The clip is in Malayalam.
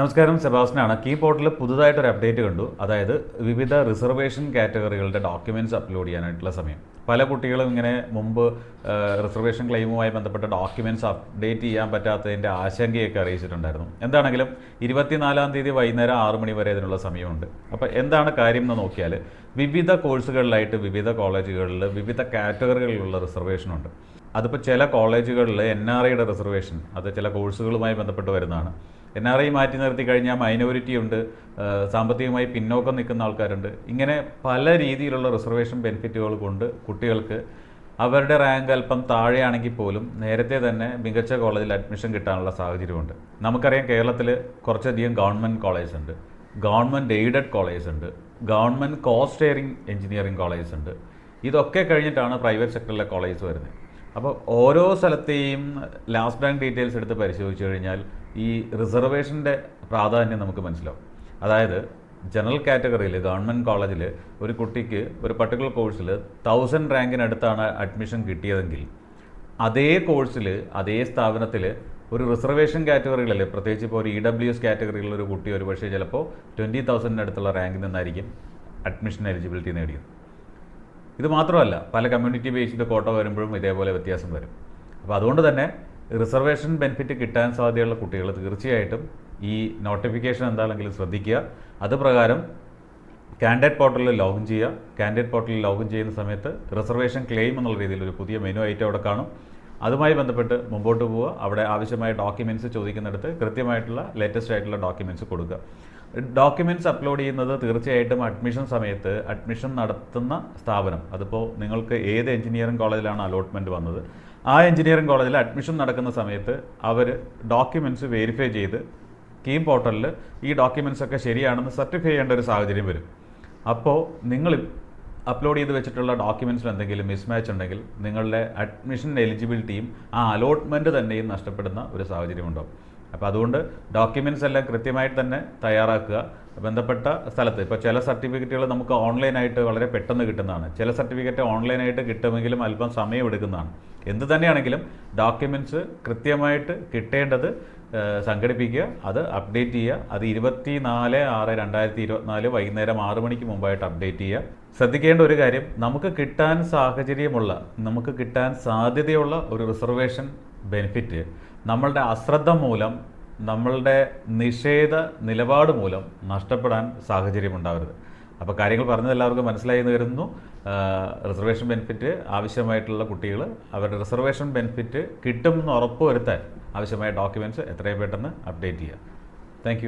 നമസ്കാരം സെബാസ്റ്റിനാണ് കീ പോർട്ടിൽ പുതുതായിട്ടൊരു അപ്ഡേറ്റ് കണ്ടു. അതായത് വിവിധ റിസർവേഷൻ കാറ്റഗറികളുടെ ഡോക്യുമെന്റ്സ് അപ്ലോഡ് ചെയ്യാനായിട്ടുള്ള സമയം. പല കുട്ടികളും ഇങ്ങനെ മുമ്പ് റിസർവേഷൻ ക്ലെയിമുമായി ബന്ധപ്പെട്ട ഡോക്യുമെന്റ്സ് അപ്ഡേറ്റ് ചെയ്യാൻ പറ്റാത്തതിന്റെ ആശങ്കയൊക്കെ അറിയിച്ചിട്ടുണ്ടായിരുന്നു. എന്താണെങ്കിലും ഇരുപത്തിനാലാം തീയതി വൈകുന്നേരം ആറ് മണി വരെ ഇതിനുള്ള സമയമുണ്ട്. അപ്പോൾ എന്താണ് കാര്യം എന്ന് നോക്കിയാൽ വിവിധ കോഴ്സുകളിലായിട്ട് വിവിധ കോളേജുകളിൽ വിവിധ കാറ്റഗറികളിലുള്ള റിസർവേഷൻ ഉണ്ട് അതിപ്പോൾ ചില കോളേജുകളിൽ എൻ ആർ ഐയുടെ റിസർവേഷൻ അത് ചില കോഴ്സുകളുമായി ബന്ധപ്പെട്ട് വരുന്നതാണ്. എൻ ആർ ഐ മാറ്റി നിർത്തി കഴിഞ്ഞാൽ മൈനോറിറ്റി ഉണ്ട് സാമ്പത്തികമായി പിന്നോക്കം നിൽക്കുന്ന ആൾക്കാരുണ്ട്. ഇങ്ങനെ പല രീതിയിലുള്ള റിസർവേഷൻ ബെനിഫിറ്റുകൾ കൊണ്ട് കുട്ടികൾക്ക് അവരുടെ റാങ്ക് അല്പം താഴെയാണെങ്കിൽ പോലും നേരത്തെ തന്നെ മികച്ച കോളേജിൽ അഡ്മിഷൻ കിട്ടാനുള്ള സാഹചര്യമുണ്ട്. നമുക്കറിയാം കേരളത്തിൽ കുറച്ചധികം ഗവൺമെന്റ് കോളേജ് ഉണ്ട്. ഗവൺമെന്റ് എയ്ഡഡ് കോളേജ് ഉണ്ട്. Government cost sharing engineering college ഉണ്ട്. ഇതൊക്കെ കഴിഞ്ഞിട്ടാണ് പ്രൈവറ്റ് സെക്ടറിലെ കോളേജ് വരുന്നത്. അപ്പോൾ ഓരോ സ്ഥലത്തെയും ലാസ്റ്റ് ബാങ്ക് ഡീറ്റെയിൽസ് എടുത്ത് പരിശോധിച്ചു കഴിഞ്ഞാൽ ഈ റിസർവേഷന്റെ പ്രാധാന്യം നമുക്ക് മനസ്സിലാവും. അതായത് ജനറൽ കാറ്റഗറിയിൽ ഗവൺമെന്റ് കോളേജിൽ ഒരു കുട്ടിക്ക് ഒരു പർട്ടിക്കുലർ കോഴ്സിൽ തൗസൻഡ് റാങ്കിനടുത്താണ് അഡ്മിഷൻ കിട്ടിയതെങ്കിൽ അതേ കോഴ്സിൽ അതേ സ്ഥാപനത്തിൽ ഒരു റിസർവേഷൻ കാറ്റഗറികളിൽ പ്രത്യേകിച്ച് ഇപ്പോൾ ഒരു ഇ ഡബ്ല്യു എസ് കാറ്റഗറിയിലുള്ള ഒരു കുട്ടി ഒരു പക്ഷേ ചിലപ്പോൾ ട്വന്റി തൗസൻഡിനടുത്തുള്ള റാങ്കിൽ നിന്നായിരിക്കും അഡ്മിഷൻ എലിജിബിലിറ്റി നേടിയത്. ഇത് മാത്രമല്ല പല കമ്മ്യൂണിറ്റി ബേസ്ഡ് കോട്ട വരുമ്പോഴും ഇതേപോലെ വ്യത്യാസം വരും. അപ്പോൾ അതുകൊണ്ട് തന്നെ റിസർവേഷൻ ബെനിഫിറ്റ് കിട്ടാൻ സാധ്യതയുള്ള കുട്ടികൾ തീർച്ചയായിട്ടും ഈ നോട്ടിഫിക്കേഷൻ എന്താണെങ്കിലും ശ്രദ്ധിക്കുക. അത് പ്രകാരം കാൻഡിഡേറ്റ് പോർട്ടലിൽ ലോഗിൻ ചെയ്യുക. കാൻഡിഡേറ്റ് പോർട്ടലിൽ ലോഗിൻ ചെയ്യുന്ന സമയത്ത് റിസർവേഷൻ ക്ലെയിം എന്നുള്ള രീതിയിൽ ഒരു പുതിയ മെനു ഐറ്റം അവിടെ കാണും. അതുമായി ബന്ധപ്പെട്ട് മുമ്പോട്ട് പോവുക. അവിടെ ആവശ്യമായ ഡോക്യുമെന്റ്സ് ചോദിക്കുന്നിടത്ത് കൃത്യമായിട്ടുള്ള ലേറ്റസ്റ്റ് ആയിട്ടുള്ള ഡോക്യുമെന്റ്സ് കൊടുക്കുക. ഡോക്യുമെന്റ്സ് അപ്ലോഡ് ചെയ്യുന്നത് തീർച്ചയായിട്ടും അഡ്മിഷൻ സമയത്ത് അഡ്മിഷൻ നടത്തുന്ന സ്ഥാപനം. അതിപ്പോൾ നിങ്ങൾക്ക് ഏത് എഞ്ചിനീയറിംഗ് കോളേജിലാണ് അലോട്ട്മെന്റ് വന്നത്? ആ എഞ്ചിനീയറിംഗ് കോളേജിൽ അഡ്മിഷൻ നടക്കുന്ന സമയത്ത് അവർ ഡോക്യുമെന്റ്സ് വെരിഫൈ ചെയ്ത് കീം പോർട്ടലിൽ ഈ ഡോക്യുമെന്റ്സ് ഒക്കെ ശരിയാണെന്ന് സർട്ടിഫൈ ചെയ്യേണ്ട ഒരു സാഹചര്യം വരും. അപ്പോൾ നിങ്ങൾ അപ്ലോഡ് ചെയ്ത് വെച്ചിട്ടുള്ള ഡോക്യുമെന്റ്സിൽ എന്തെങ്കിലും മിസ്മാച്ച് ഉണ്ടെങ്കിൽ നിങ്ങളുടെ അഡ്മിഷൻ എലിജിബിലിറ്റിയും ആ അലോട്ട്മെന്റ് തന്നെയും നഷ്ടപ്പെടുന്ന ഒരു സാഹചര്യം ഉണ്ടാവും. അപ്പോൾ അതുകൊണ്ട് ഡോക്യുമെന്റ്സ് എല്ലാം കൃത്യമായിട്ട് തന്നെ തയ്യാറാക്കുക. ബന്ധപ്പെട്ട സ്ഥലത്ത് ഇപ്പോൾ ചില സർട്ടിഫിക്കറ്റുകൾ നമുക്ക് ഓൺലൈനായിട്ട് വളരെ പെട്ടെന്ന് കിട്ടുന്നതാണ്. ചില സർട്ടിഫിക്കറ്റ് ഓൺലൈനായിട്ട് കിട്ടുമെങ്കിലും അല്പം സമയം എടുക്കുന്നതാണ്. എന്ത് തന്നെയാണെങ്കിലും ഡോക്യുമെന്റ്സ് കൃത്യമായിട്ട് കിട്ടേണ്ടത് സംഘടിപ്പിക്കുക അത് അപ്ഡേറ്റ് ചെയ്യുക. അത് ഇരുപത്തി നാല് ആറ് രണ്ടായിരത്തി ഇരുപത്തിനാല് വൈകുന്നേരം ആറ് മണിക്ക് മുമ്പായിട്ട് അപ്ഡേറ്റ് ചെയ്യുക. ശ്രദ്ധിക്കേണ്ട ഒരു കാര്യം നമുക്ക് കിട്ടാൻ സാഹചര്യമുള്ള നമുക്ക് കിട്ടാൻ സാധ്യതയുള്ള ഒരു റിസർവേഷൻ ബെനിഫിറ്റ് നമ്മളുടെ അശ്രദ്ധ മൂലം നമ്മളുടെ നിഷേധ നിലപാട് മൂലം നഷ്ടപ്പെടാൻ സാഹചര്യം സാഹചര്യമുണ്ടാവരുത് അപ്പോൾ കാര്യങ്ങൾ പറഞ്ഞത് എല്ലാവർക്കും മനസ്സിലായി എന്ന് കരുതുന്നു. റിസർവേഷൻ ബെനിഫിറ്റ് ആവശ്യമായിട്ടുള്ള കുട്ടികൾ അവരുടെ റിസർവേഷൻ ബെനിഫിറ്റ് കിട്ടുമെന്ന് ഉറപ്പ് വരുത്താൻ ആവശ്യമായ ഡോക്യുമെന്റ്സ് എത്രയും പെട്ടെന്ന് അപ്ഡേറ്റ് ചെയ്യുക. താങ്ക്